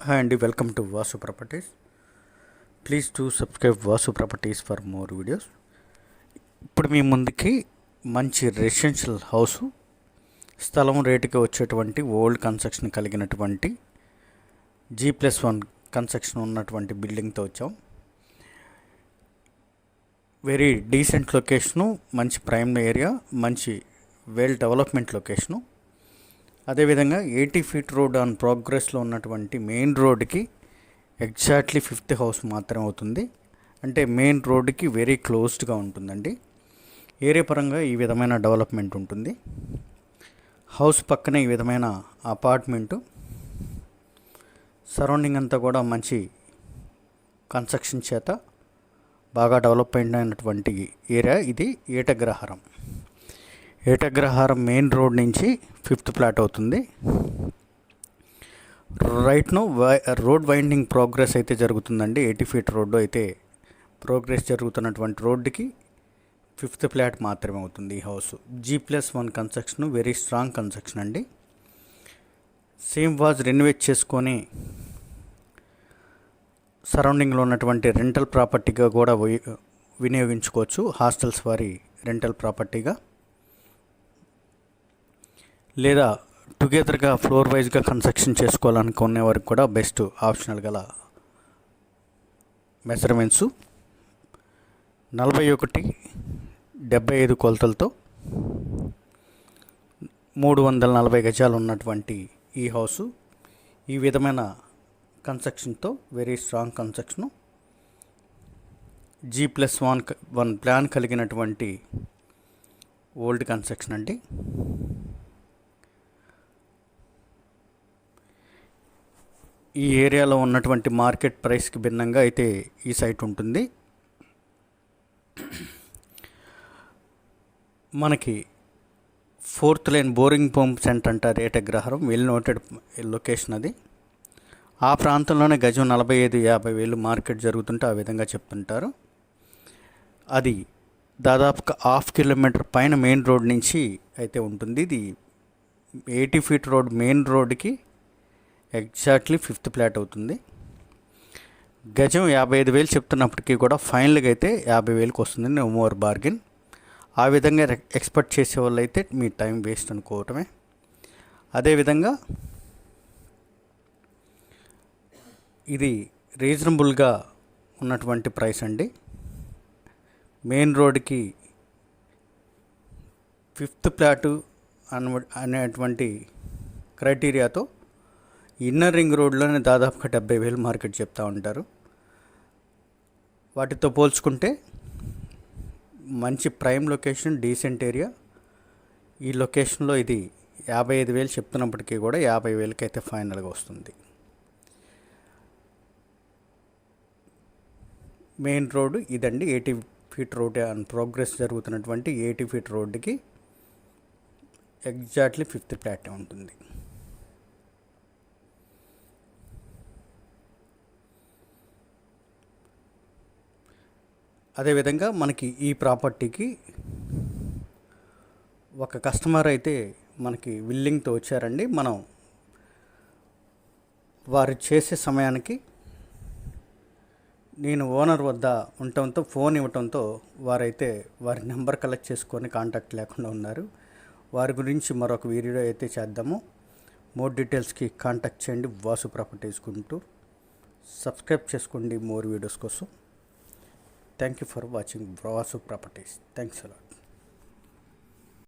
Hi అండి welcome to Vasu properties please to subscribe Vasu properties for more videos ఇప్పుడు మీ ముందుకి మంచి రెసిడెన్షియల్ హౌస్ స్థలం రేటుకి వచ్చేటువంటి ఓల్డ్ కన్స్ట్రక్షన్ కలిగినటువంటి జీ ప్లస్ వన్ కన్స్ట్రక్షన్ ఉన్నటువంటి బిల్డింగ్తో వచ్చాం. వెరీ డీసెంట్ లొకేషను మంచి ప్రైమ్ ఏరియా మంచి వెల్ డెవలప్మెంట్ లొకేషను అదేవిధంగా ఎయిటీ ఫీట్ రోడ్ ఆన్ ప్రోగ్రెస్లో ఉన్నటువంటి మెయిన్ రోడ్కి ఎగ్జాక్ట్లీ ఫిఫ్త్ హౌస్ మాత్రమే అవుతుంది. అంటే మెయిన్ రోడ్డుకి వెరీ క్లోజ్డ్గా ఉంటుందండి. ఏరియా పరంగా ఈ విధమైన డెవలప్మెంట్ ఉంటుంది. హౌస్ పక్కనే ఈ విధమైన అపార్ట్మెంటు. సరౌండింగ్ అంతా కూడా మంచి కన్స్ట్రక్షన్ చేత బాగా డెవలప్ అయినటువంటి ఏరియా. ఇది ఏటగ్రహారం. ఏటగ్రహారం మెయిన్ రోడ్ నుంచి ఫిఫ్త్ ప్లాట్ అవుతుంది. రైట్ను రోడ్ వైండింగ్ ప్రోగ్రెస్ అయితే జరుగుతుందండి. ఎయిటీ ఫీట్ రోడ్డు అయితే ప్రోగ్రెస్ జరుగుతున్నటువంటి రోడ్డుకి ఫిఫ్త్ ఫ్లాట్ మాత్రమే అవుతుంది ఈ house. G plus one construction very strong construction అండి. సేమ్ వాజ్ రెనోవేట్ చేసుకొని సరౌండింగ్లో ఉన్నటువంటి రెంటల్ ప్రాపర్టీగా కూడా వినియోగించుకోవచ్చు. హాస్టల్స్ వారి రెంటల్ ప్రాపర్టీగా. లేదా టుగెదర్గా ఫ్లోర్ వైజ్గా కన్స్ట్రక్షన్ చేసుకోవాలనుకునే వారికి కూడా బెస్ట్ ఆప్షనల్ గల మెజర్మెంట్స్ నలభై ఒకటి డెబ్బై ఐదు కొలతలతో మూడు వందల నలభై గజాలు ఉన్నటువంటి ఈ హౌసు ఈ విధమైన కన్స్ట్రక్షన్తో very strong construction G plus one one plan కలిగినటువంటి ఓల్డ్ కన్స్ట్రక్షన్ అండి. ఈ ఏరియాలో ఉన్నటువంటి మార్కెట్ ప్రైస్కి భిన్నంగా అయితే ఈ సైట్ ఉంటుంది. మనకి fourth line boring pump centre అంటారు ఏటగ్రహారం వెల్ నోటెడ్ లొకేషన్ అది. ఆ ప్రాంతంలోనే గజం నలభై ఐదు యాభై వేలు మార్కెట్ జరుగుతుంటే ఆ విధంగా చెప్తుంటారు. అది దాదాపుగా హాఫ్ కిలోమీటర్ పైన మెయిన్ రోడ్ నుంచి అయితే ఉంటుంది. ఇది ఎయిటీ ఫీట్ రోడ్ మెయిన్ రోడ్కి ఎగ్జాక్ట్లీ ఫిఫ్త్ ఫ్లాట్ అవుతుంది. గజం యాభై ఐదు వేలు చెప్తున్నప్పటికీ కూడా ఫైనల్గా అయితే యాభై వేలకు వస్తుంది. నో మోర్ బార్గెన్ ఆ విధంగా ఎక్స్పెక్ట్ చేసే వాళ్ళు అయితే మీ టైం వేస్ట్ అనుకోవటమే. అదేవిధంగా ఇది రీజనబుల్గా ఉన్నటువంటి ప్రైస్ అండి. మెయిన్ రోడ్కి ఫిఫ్త్ ప్లాటు అన అనేటువంటి క్రైటీరియాతో ఇన్నర్ రింగ్ రోడ్లోనే దాదాపుగా డెబ్బై వేలు మార్కెట్ చెప్తూ ఉంటారు. వాటితో పోల్చుకుంటే మంచి ప్రైమ్ లొకేషన్ డీసెంట్ ఏరియా. ఈ లొకేషన్లో ఇది యాభై ఐదు వేలు చెప్తున్నప్పటికీ కూడా యాభై వేలకి అయితే ఫైనల్గా వస్తుంది. మెయిన్ రోడ్డు ఇదండి eighty feet road and progress జరుగుతున్నటువంటి ఎయిటీ ఫీట్ రోడ్డుకి ఎగ్జాక్ట్లీ ఫిఫ్త్ ప్లాట్ ఉంటుంది. అదేవిధంగా మనకి ఈ ప్రాపర్టీకి ఒక కస్టమర్ అయితే మనకి విల్లింగ్తో వచ్చారండి. మనం వారు చేసే సమయానికి నేను ఓనర్ వద్ద ఉండటంతో ఫోన్ ఇవ్వటంతో వారైతే వారి నెంబర్ కలెక్ట్ చేసుకొని కాంటాక్ట్ లేకుండా ఉన్నారు. వారి గురించి మరొక వీడియో అయితే చేద్దాము. మోర్ డీటెయిల్స్కి కాంటాక్ట్ చేయండి. వాసు ప్రాపర్టీస్ కుంటూ సబ్స్క్రైబ్ చేసుకోండి మోర్ వీడియోస్ కోసం. Thank you for watching Bravasu Properties. Thanks a lot.